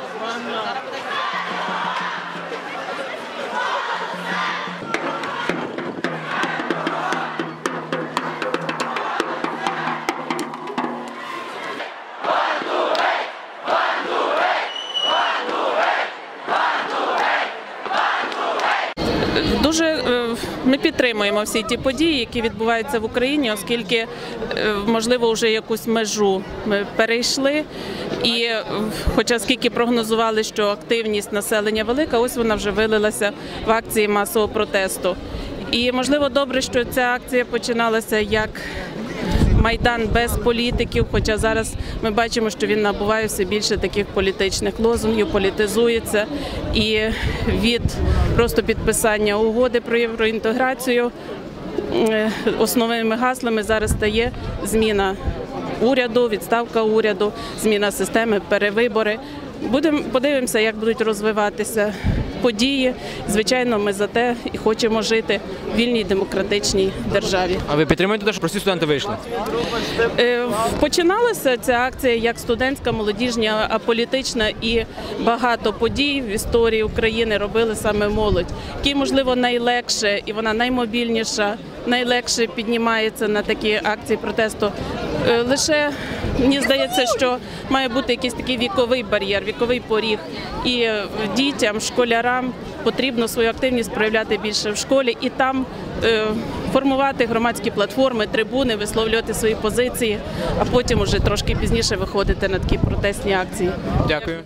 Aman ya. Дуже е, ми підтримуємо всі ті події, які відбуваються в Україні, оскільки е, можливо вже якусь межу ми перейшли. І е, хоча скільки прогнозували, що активність населення велика, ось вона вже вилилася в акції масового протесту. І можливо добре, що ця акція починалася як майдан без політиків. Хоча зараз ми бачимо, що він набуває все більше таких політичних лозунгів, політизується і від просто підписання угоди про євроінтеграцію е, основними гаслами зараз стає зміна уряду, відставка уряду, зміна системи, перевибори. Будемо подивимося, як будуть розвиватися події. Звичайно, ми за те і хочемо жити в вільній демократичній державі. А ви підтримуєте те, що прості студенти вийшли? Е, Починалася ця акція як студентська, молодіжня, аполітична і багато подій в історії України робили саме молодь, Кій можливо, найлегше і вона наймобільніша, найлегше піднімається на такі акції протесту. Е, Лише мені здається, що має бути якийсь такий віковий бар'єр, віковий поріг. І е, дітям, школярам потрібно свою активність проявляти більше в школі і там е, формувати громадські платформи, трибуни, висловлювати свої позиції, а потім уже трошки пізніше виходити на такі протестні акції. Дякую.